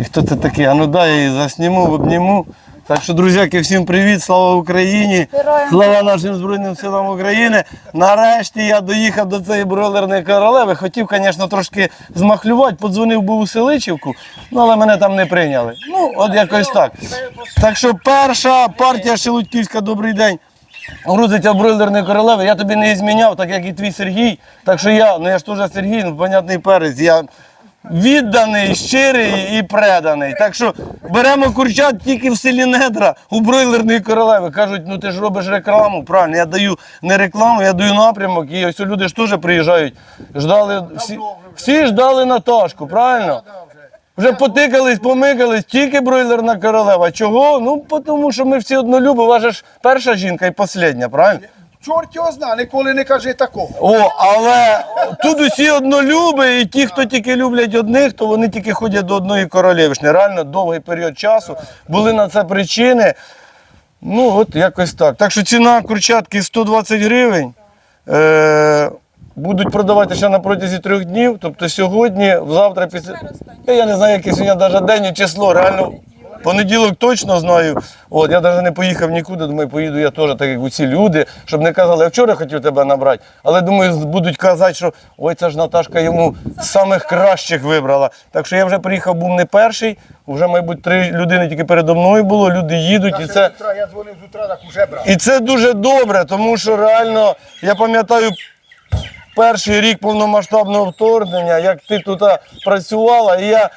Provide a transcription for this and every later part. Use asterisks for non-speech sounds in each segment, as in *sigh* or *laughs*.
І хто це такий? А ну дай я її засніму, обніму. Так що, друзяки, всім привіт, слава Україні! Слава нашим Збройним силам України. Нарешті я доїхав до цієї бройлерної королеви. Хотів, звісно, трошки змахлювати, подзвонив був у Селичівку, ну але мене там не прийняли. Ну, от якось так. Так що перша партія Шелудьківська, добрий день. Грузиться бройлерної королеви. Я тобі не зміняв, так як і твій Сергій. Так що я, ну я ж теж Сергій, ну понятний перець. Я відданий, щирий і преданий. Так що беремо курчат тільки в селі Недра у бройлерної королеви. Кажуть, ну ти ж робиш рекламу. Правильно, я даю не рекламу, я даю напрямок. І ось люди ж теж приїжджають. Ждали, всі, всі ждали Наташку, правильно? Вже потикались, помикались, тільки бройлерна королева. Чого? Ну, тому що ми всі однолюби, ваша ж перша жінка і остання, правильно? Чорт його зна, ніколи не кажи такого. О, але тут усі однолюби, і ті, хто тільки люблять одних, то вони тільки ходять до одної королівишни. Реально довгий період часу. Були на це причини. Ну, от якось так. Так що ціна курчатки 120 гривень. Е- будуть продавати ще на протязі трьох днів. Тобто сьогодні, завтра, після. Я не знаю, яке сьогодні навіть день і число. Реально Понеділок точно знаю. От я навіть не поїхав нікуди. Думаю, поїду я теж, так як усі люди, щоб не казали, я вчора хотів тебе набрати. Але думаю, будуть казати, що ой, це ж Наташка йому з самих кращих вибрала. Так що я вже приїхав, був не перший. Вже, мабуть, три людини тільки передо мною було. Люди їдуть, і це. я дзвонив з утра, так уже брав. І це дуже добре, тому що реально, я пам'ятаю перший рік повномасштабного вторгнення, як ти тут працювала, і я.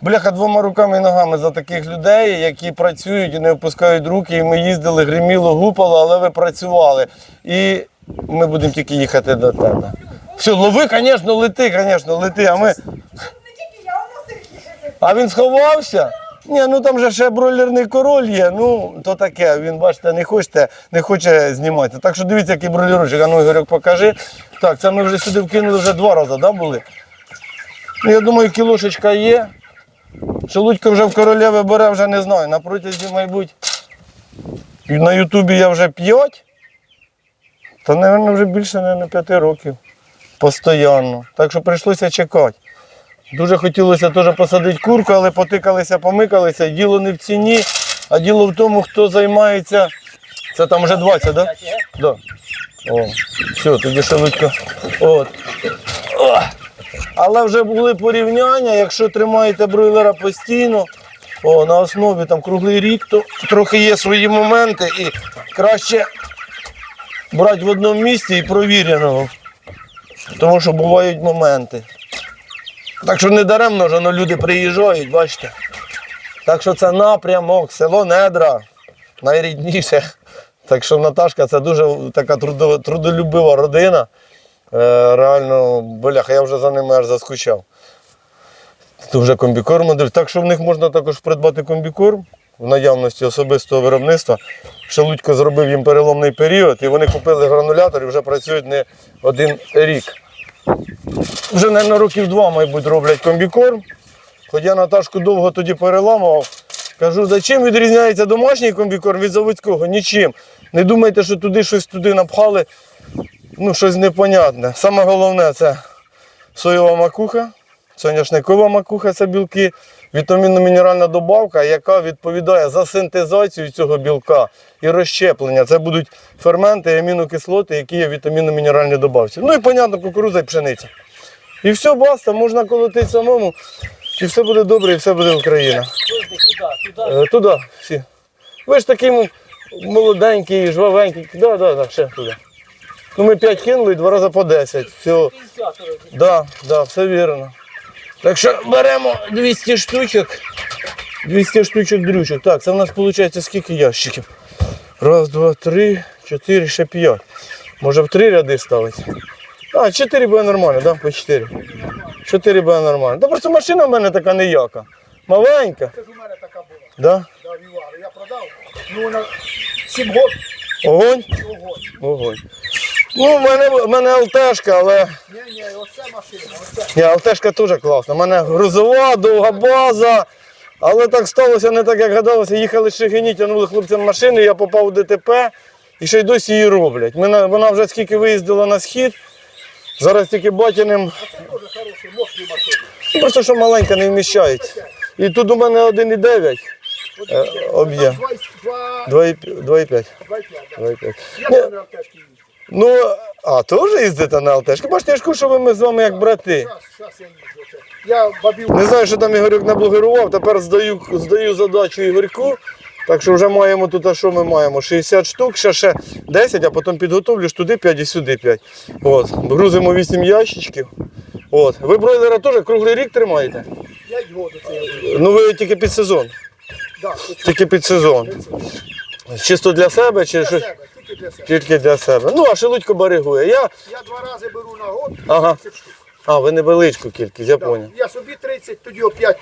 Бляха двома руками і ногами за таких людей, які працюють і не опускають руки. І ми їздили, гриміло, гупало, але ви працювали. І ми будемо тільки їхати до тебе. Все, лови, звісно, лети, звісно, лети. А ми. А він сховався? Ні, ну там же ще бройлерний король є. Ну, то таке. Він, бачите, не хоче, не хоче знімати. Так що дивіться, який бройлерочок. А ну, Ігорьок, покажи. Так, це ми вже сюди вкинули вже два рази, да, були? Ну, я думаю, кілошечка є. Шелудько вже в королеві бере, вже не знаю. На протязі, мабуть, на Ютубі я вже п'ять. Та, мабуть, вже більше не, п'яти років. Постоянно. Так що прийшлося чекати. Дуже хотілося теж посадити курку, але потикалися, помикалися. Діло не в ціні, а діло в тому, хто займається. Це там вже 20, так? Да? Да. О, все, тоді шелудько. От. Але вже були порівняння, якщо тримаєте бройлера постійно, о, на основі там круглий рік, то трохи є свої моменти і краще брати в одному місці і провіреного. Тому що бувають моменти. Так що не даремно вже ну, люди приїжджають, бачите. Так що це напрямок, село Недра, найрідніше. Так що Наташка це дуже така трудолюбива родина. Е, реально, бляха, я вже за ними аж заскучав. Тут вже комбікорм. дають. Так що в них можна також придбати комбікорм в наявності особистого виробництва. Шелудько зробив їм переломний період, і вони купили гранулятор і вже працюють не один рік. Вже, мабуть, років два, мабуть, роблять комбікорм. Хоч я Наташку довго тоді переламував. Кажу, за чим відрізняється домашній комбікорм від заводського? Нічим. Не думайте, що туди щось туди напхали, ну, щось непонятне. Саме головне це соєва макуха, соняшникова макуха це білки, вітамінно-мінеральна добавка, яка відповідає за синтезацію цього білка і розщеплення. Це будуть ферменти і амінокислоти, які є в вітамінно-мінеральній добавці. Ну і, понятно, кукурудза і пшениця. І все, баста, можна колотити самому, і все буде добре, і все буде Україна. Е, Туди всі. Ви ж такий молоденький, жвавенький. Да, да, да, ще туди. Ну ми 5 кинули і два рази по 10. Все. Да, да, все вірно. Так що беремо 200 штучок. 200 штучок дрючок. Так, це в нас виходить скільки ящиків? Раз, два, три, чотири, ще п'ять. Може в три ряди ставити? А, чотири буде нормально, да? По чотири. Чотири буде нормально. Та просто машина в мене така ніяка. Маленька. Це ж у мене така була. Да? Да, Вівара. Я продав. Ну, вона 7 років. Огонь? Огонь. Ну, в мене, мене ЛТшка, але. Ні, ні, оце машина, оце. Ні, ЛТшка теж класна. У мене грузова, довга база. Але так сталося не так, як гадалося. Їхали з Шегині, тягнули хлопцям машини, я попав у ДТП і ще й досі її роблять. Мене, вона вже скільки виїздила на схід. Зараз тільки батяним. Це дуже хороший, мощний машина. Ну, Просто що маленька не вміщається. І тут у мене 1,9. От Е, дивіться, об'єм. два- два- 2,5. 2,5. два і п'ять, да. 2,5. Я Ні, теж на їжджу. Ну, а теж їздите на ЛТшки? Бачите, я ж кажу, що ми з вами як брати. Я. Я бабів. Не знаю, що там Ігорюк наблогерував, тепер здаю, здаю задачу Ігорьку. Так що вже маємо тут, а що ми маємо? 60 штук, ще ще 10, а потім підготовлю ж туди 5 і сюди 5. От. Грузимо 8 ящичків. От. Ви бройлера теж круглий рік тримаєте? 5 років це я їжджу. Ну ви тільки під сезон. Да, це Тільки під сезон. Чисто для себе чи для що? себе, тільки для себе. Тільки для себе. Ну, а шелудько баригує. Я. Я два рази беру на год Ага. 30 штук. А, ви невеличку кількість, я Да. поняв. Я собі 30, тоді опять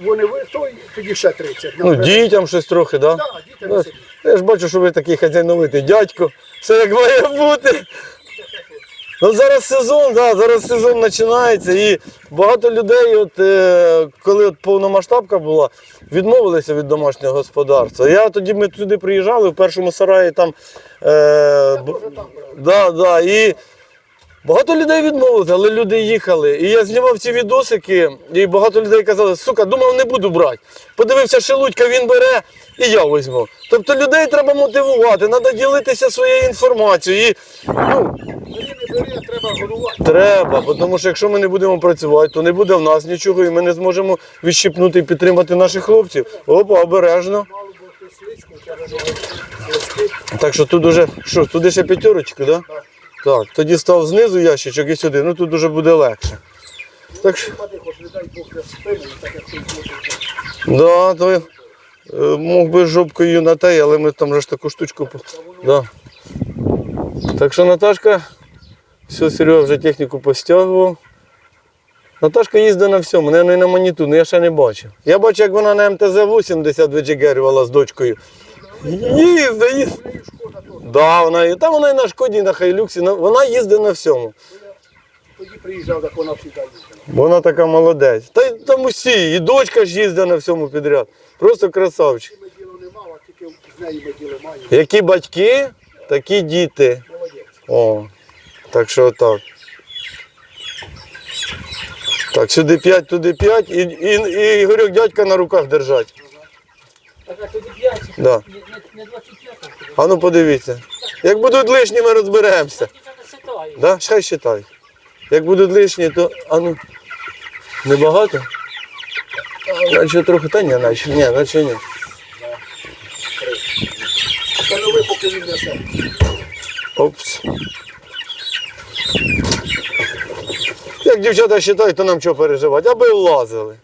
вони ви, той, тоді ще 30. Ну, дітям щось трохи, так? Да? Так, дітям Ну, собі. Я ж бачу, що ви такий хазяйновитий дядько. Все як має бути. Ну, зараз сезон, да, зараз сезон починається і багато людей, от, е, коли от повномасштабка була, відмовилися від домашнього господарства. Я тоді ми туди приїжджали, в першому сараї там. Е, б- да, да, і багато людей відмовилися, але люди їхали. І я знімав ці відосики, і багато людей казали, сука, думав, не буду брати. Подивився Шелудька, він бере, і я візьму. Тобто людей треба мотивувати, треба ділитися своєю інформацією. І, ну, треба годувати. Треба, тому що якщо ми не будемо працювати, то не буде в нас нічого, і ми не зможемо відщипнути і підтримати наших хлопців. Опа, обережно. Так що тут уже, що, туди ще п'ятерочки, да? Так. Тоді став знизу ящичок і сюди, ну тут уже буде легше. Так що, да, то е, мог би жопкою на те, але ми там же ж таку штучку. Да. Так що Наташка, все, Серега вже техніку постягував. Наташка їздить на всьому, не, не на маніту, ну я ще не бачив. Я бачу, як вона на МТЗ-80 виджигерювала з дочкою. Їздить, їздить. Да, вона, і- та вона і на Шкоді, і на Хайлюксі, на- вона їздить на всьому. Тоді приїжджав, так вона всі їздила. Вона така молодець. Та й там усі, і дочка ж їздить на всьому підряд. Просто красавчик. Ми діло не мав, а тільки з нею ми діло маємо. Які батьки, такі діти. Молодець. О, так що так. Так, сюди 5, туди 5 і, і, і Ігорьок дядька на руках держать. Так, а тоді 5, Да. не, не, не 25, А ну подивіться. Як будуть лишні, ми розберемося. Да? Хай считай. Як будуть лишні, то а ну. Небагато? Наче трохи, та ні, наче ні, наче ні. Несе. Опс. Як дівчата вважають, то нам чого переживати, аби влазили.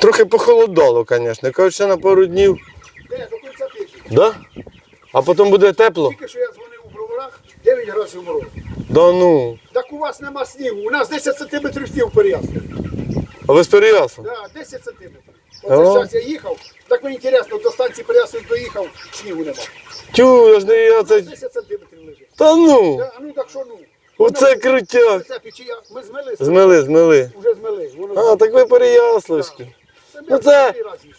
Трохи похолодало, звісно. Кажуть, що на пару днів. Де, до кінця тижня. Да? А потім буде тепло? Тільки що я дзвонив у броварах, 9 градусів морозу. Да ну. Так у вас нема снігу, у нас 10 сантиметрів снігу переясно. А ви з Переясом? Да, 10 сантиметрів. Оце зараз я їхав, так мені інтересно, до станції Переяслав доїхав, снігу нема. Тю, я ж не я це. 10 сантиметрів лежить. Та ну! Да, а ну так що ну? Оце крутяк! Це печія, ми змили, Змили, змили. вже змили. Воно А, так ви Переяславські. Ну це,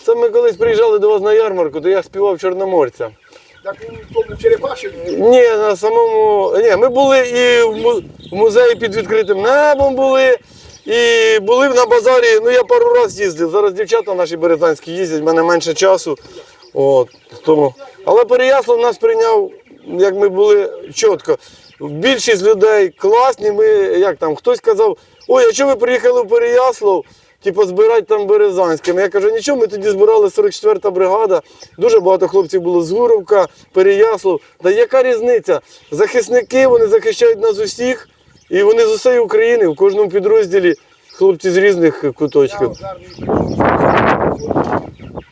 це ми колись приїжджали до вас на ярмарку, то я співав Чорноморця. Так у тому Черепашині. Ні, на самому. Ні, ми були і в, му- в музеї під відкритим небом були, і були на базарі. Ну я пару разів їздив. Зараз дівчата наші березанські їздять, в мене менше часу. От, тому. Але Переяслав нас прийняв, як ми були чітко. Більшість людей класні. Ми, як там, хтось казав, ой, а чого ви приїхали в Переяслав? Типу, збирати там березанськими. Я кажу, нічого, ми тоді збирали 44-та бригада. Дуже багато хлопців було з Гуровка, Переяслав. Та яка різниця? Захисники, вони захищають нас усіх, і вони з усієї України, в кожному підрозділі хлопці з різних куточків. в армії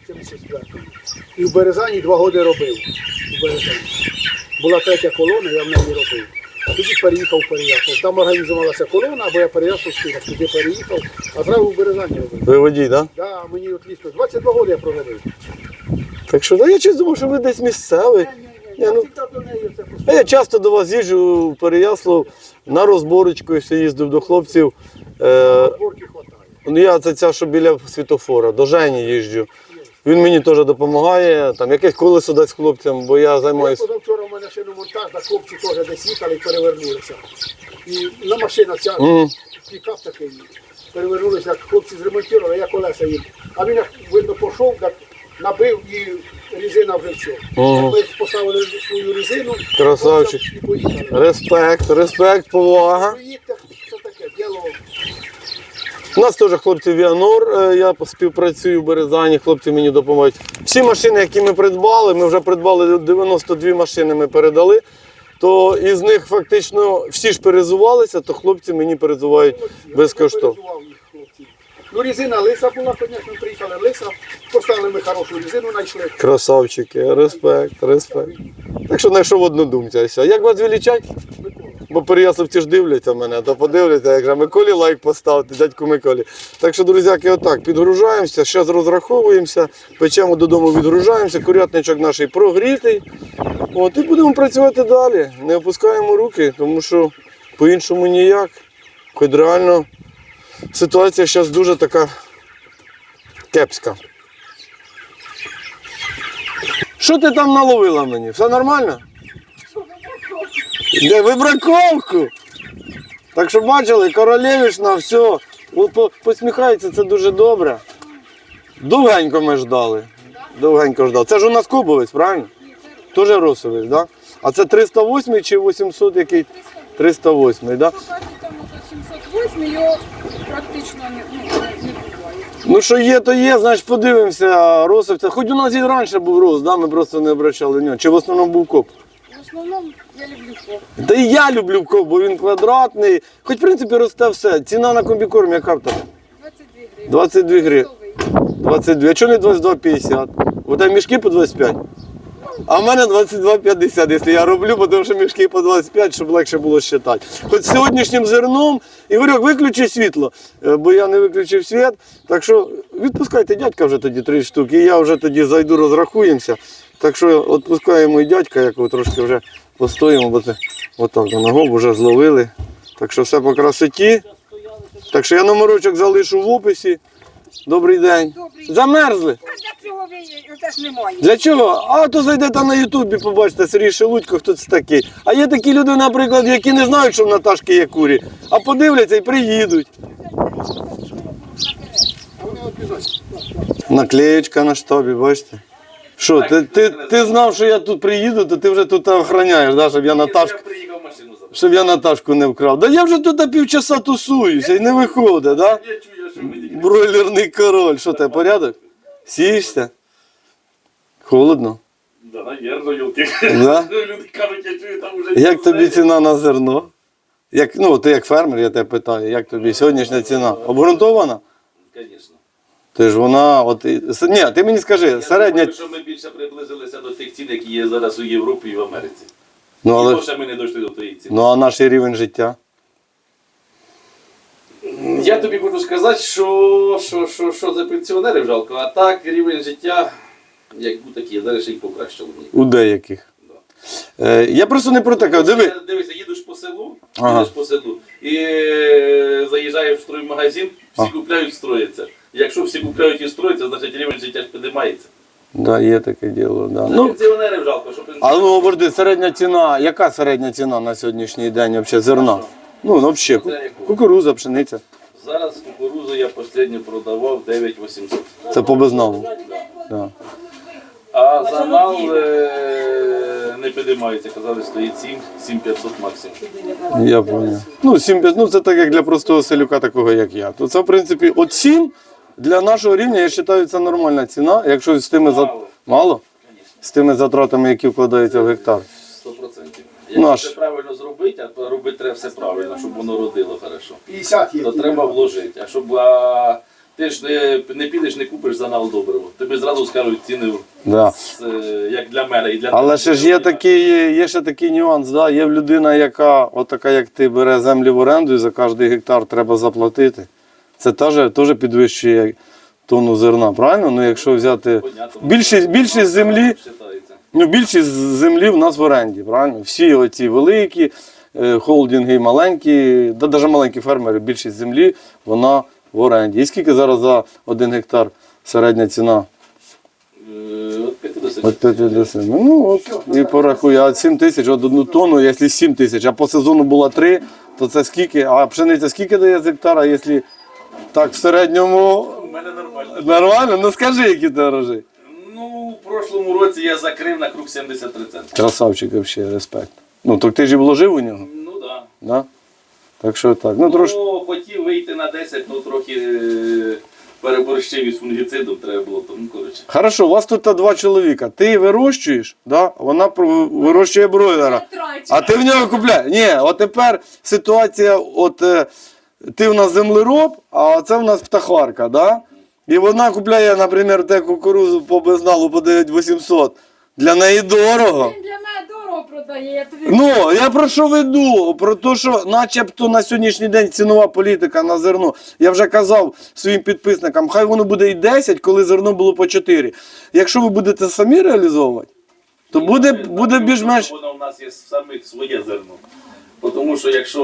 74-го. І в Березані два роки робив. У Березані. Була третя колона, я в неї робив. Тоді переїхав в Переяслав. Там організувалася колона, або я переїхав спинах, туди переїхав, а зразу в Березані робив. Ви водій, так? Да? Да, мені отлично. 22 роки я проробив. Так що, та я щось думав, що ви десь місцевий. Я ну-. А я часто до вас їжджу в Переяслав на розборочку, ще їздив до хлопців. Е. Ну, Я це ця, що біля світофора, до Жені їжджу. Він мені теж допомагає, там якесь колесо дасть хлопцям, бо я займаюся. Позавчора у мене шиномонтаж, на хлопці теж десь їхали і перевернулися. І на машина ця пікап такий. Перевернулися, як хлопці зремонтували, я колеса їм. А він як видно пішов, так набив і резина вже все. Ага. Ми поставили свою резину, Красавчик. і поїхали. Респект, респект, повага. У нас теж хлопці Віанор, е, я співпрацюю в Березані, хлопці мені допомагають. Всі машини, які ми придбали, ми вже придбали 92 машини, ми передали. То із них фактично всі ж перезувалися, то хлопці мені перезувають безкоштовно. Ну, резина лиса була, звісно, приїхали лиса, поставили ми хорошу резину, знайшли. Красавчики, респект, респект. Так що знайшов однодумця. Як вас величать? Микола. Бо переяславці ж дивляться мене, то подивляться, як же Миколі лайк поставте, дядьку Миколі. Так що, друзяки, отак, підгружаємося, ще розраховуємося, печемо додому, відгружаємося, курятничок наш прогрітий. От, і будемо працювати далі. Не опускаємо руки, тому що по-іншому ніяк. Хоч реально ситуація зараз дуже така кепська. Що ти там наловила мені? Все нормально? Де вибраковку? Так що бачили, королевішна, все. По- Посміхається, це дуже добре. Довгенько ми ждали. Довгенько ждали. Це ж у нас Кубовець, правильно? Теж Росовець, так? Да? А це 308 чи 800 який? 308, так? Да? Покажу там ото 708, його практично не, ну, буває. Ну що є, то є, значить подивимося, Росовця. Хоч у нас і раніше був Рос, да? ми просто не обращали в нього. Чи в основному був коп? В основному я люблю коп. Та і я люблю коп, бо він квадратний. Хоч в принципі росте все. Ціна на комбікорм яка в тебе? 22 гривні. 22 гривні. 22. А чого не 22,50? У тебе мішки по 25. А в мене 22,50, якщо я роблю, бо тому що мішки по 25, щоб легше було считати. Хоч сьогоднішнім зерном, Ігорьок, виключи світло, е, бо я не виключив світ. Так що відпускайте дядька вже тоді три штуки, і я вже тоді зайду, розрахуємося. Так що відпускаємо і дядька, якого трошки вже постоїмо, бо це отак на ногу вже зловили. Так що все по красоті. Так що я номерочок залишу в описі. Добрий день. Добрий. Замерзли. А для ви немає. Для чого? А то зайдете на Ютубі, побачите Сергій Шелудько, хто це такий. А є такі люди, наприклад, які не знають, що в Наташки є курі, а подивляться і приїдуть. Наклеєчка на штабі, бачите? Що, ти, ти, ти знав, що я тут приїду, то ти вже тут охороняєш, да, щоб я Наташку. Приїхав машину забрати. Щоб я Наташку не вкрав. Да я вже тут півчаса тусуюся і не виходить, да? Я чую, що мені Бройлерний король. Що тебе, порядок? Сієшся? Холодно. Да, навірно, юлки. Да? *laughs* Люди кажуть, я чую, там уже... Як тобі ціна на зерно? Як, ну, ти як фермер, я тебе питаю, як тобі сьогоднішня ціна? Обґрунтована? Звісно. Ти ж вона, от, с- ні, ти мені скажи, середня, думаю, що ми більше приблизилися до тих цін, які є зараз у Європі і в Америці. ну, Але... І ще ми не дійшли до тієї ціни. ну а наш рівень життя? Я тобі хочу сказати, що, що, що, що за пенсіонерів жалко, а так рівень життя, як був такий, зараз ще й покращило мені. У деяких. Е, я просто не про таке, диви. Дивися, їдеш по селу, Ага. їдеш по селу і е, заїжджаєш в строймагазин, всі купляють, строїться. Якщо всі купляють і строїться, значить рівень життя ж піднімається. Да, є таке діло, да. Ну, пенсіонерів жалко, що а пенсіонерів. ну, обожди, середня ціна, яка середня ціна на сьогоднішній день взагалі зерна? Ну, ну, взагалі, ку- кукуруза, пшениця. Зараз кукурузу я останню продавав 9800. Це по безналу. Да. А занал е, не підіймається, казали, стоїть 7, 7500 максимум. Я понял. Ну, 7, ну це так як для простого селюка, такого як я. То це, в принципі, от 7 для нашого рівня, я вважаю, це нормальна ціна. Якщо з тими за... Мало. Мало? З тими затратами, які вкладаються в гектар. 100%. Ну, Якщо аж. це правильно зробити, а робити треба все правильно, щоб воно родило хорошо. 50 є. То треба вложити. А щоб а, ти ж не, не підеш, не купиш занал добриво. Тобі зразу скажуть ціни, Да. з, е, як для мене і для Але ще ж є такий, є ще такий нюанс. Да? Є людина, яка, отака як ти, бере землі в оренду і за кожен гектар треба заплатити. Це теж, теж підвищує тонну зерна, правильно? Ну, якщо взяти більшість, більшість землі. Ну, більшість землі в нас в оренді, правильно? Всі оці великі е, холдинги, маленькі, да, навіть маленькі фермери, більшість землі, вона в оренді. І скільки зараз за один гектар середня ціна? Е, От 50. От 50. Ну от і порахуй, а 7 тисяч, от одну тонну, якщо 7 тисяч, а по сезону було 3, то це скільки? А пшениця скільки дає з гектара, якщо так в середньому У мене нормально. нормально? Ну скажи, які ти рожи. Ну, в прошлому році я закрив на круг 73 центри. Красавчик взагалі, респект. Ну, так ти ж і вложив у нього, Ну так. Да. да? Так що так. Ну, трошки. Ну, хотів вийти на 10, ну трохи е, переборщив із фунгіцидом треба було, тому коротше. Хорошо, у вас тут два чоловіка. Ти вирощуєш, да? вона про- вирощує бройлера. А ти в нього купляєш. Ні, от тепер ситуація, от е, ти в нас землероб, а це в нас птахарка, да? І вона купляє, наприклад, те кукурузу по безналу по 9800. Для неї дорого. Він для мене дорого продає, я тобі Ну, я про що веду? Про те, що начебто на сьогоднішній день цінова політика на зерно. Я вже казав своїм підписникам, хай воно буде і 10, коли зерно було по 4. Якщо ви будете самі реалізовувати, то буде, буде більш-менш. Воно у нас є самих своє зерно. Тому що якщо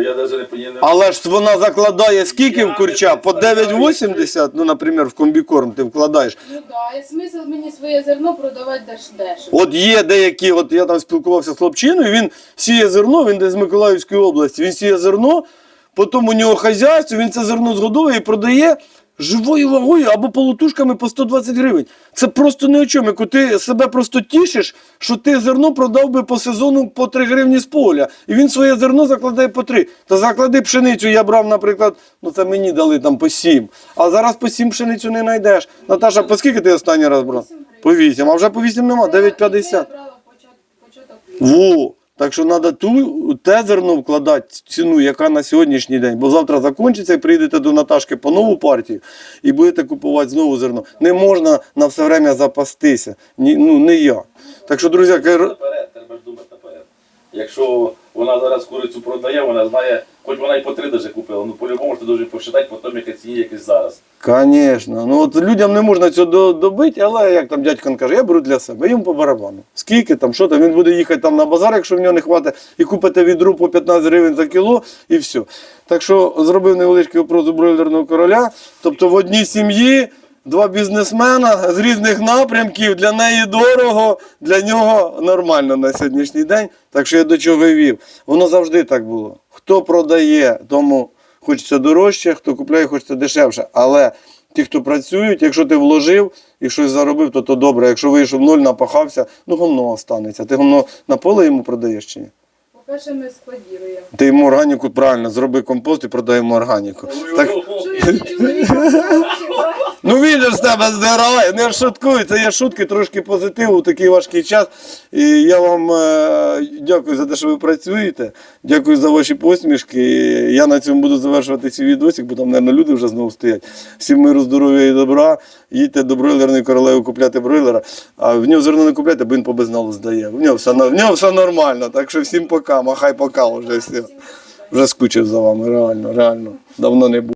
е, я навіть не понімаю. Але ж вона закладає скільки Я в курча? не По представляю, 9,80, ну, наприклад, в комбікорм ти вкладаєш. Ну да, і смисл мені своє зерно продавати деш- дешево. От є деякі, от я там спілкувався з хлопчиною, він сіє зерно, він десь з Миколаївської області, він сіє зерно, потім у нього хазяйство, він це зерно згодовує і продає живою вагою або полутушками по 120 гривень. Це просто ні о чому. Яку Ти себе просто тішиш, що ти зерно продав би по сезону по 3 гривні з поля. І він своє зерно закладає по 3. Та заклади пшеницю, я брав, наприклад, ну це мені дали там по 7. А зараз по 7 пшеницю не знайдеш. Наташа, по скільки ти останній раз брав? По 8. А вже по 8 нема, 9,50. Я брала початок, початок. Во! Так що треба ту те зерно вкладати ціну, яка на сьогоднішній день. Бо завтра закінчиться і прийдете до Наташки по нову партію і будете купувати знову зерно. Не можна на все время запастися. Ні, ну не я. Так що, друзі, Наперед, треба ж думати наперед. Якщо вона зараз курицю продає, вона знає, хоч вона і по три даже купила, ну по-любому ж ти дуже посчитати по тому, яка ціні якась зараз. Звісно. Ну от людям не можна цього до- добити, але як там дядько каже, я беру для себе, йому по барабану. Скільки там, що там, він буде їхати там на базар, якщо в нього не хватить, і купите відру по 15 гривень за кіло, і все. Так що зробив невеличкий опрос у бройлерного короля. Тобто в одній сім'ї два бізнесмена з різних напрямків, для неї дорого, для нього нормально на сьогоднішній день. Так що я до чого вів. Воно завжди так було. Хто продає, тому хочеться дорожче, хто купляє, хочеться дешевше. Але ті, хто працюють, якщо ти вложив і щось заробив, то то добре. Якщо вийшов ноль, напахався, ну гомно останеться. Ти гомно на поле йому продаєш чи ні? По-перше, ми складіруємо. Ти йому органіку правильно, зроби компост і продай йому органіку. Так, я не чоловіка? Ну він же з тебе здирає, не шуткуй, це є шутки, трошки позитиву такий важкий час. І я вам е, дякую за те, що ви працюєте. Дякую за ваші посмішки. Я на цьому буду завершувати свій відосик, бо там, мабуть, люди вже знову стоять. Всім миру, здоров'я і добра. Їдьте до бройлерної королеви купляти бройлера. А в нього зерно не купляйте, бо він по безналу здає. В нього все, в нього все нормально. Так що всім пока, махай пока вже все. Вже скучив за вами, реально, реально. Давно не був.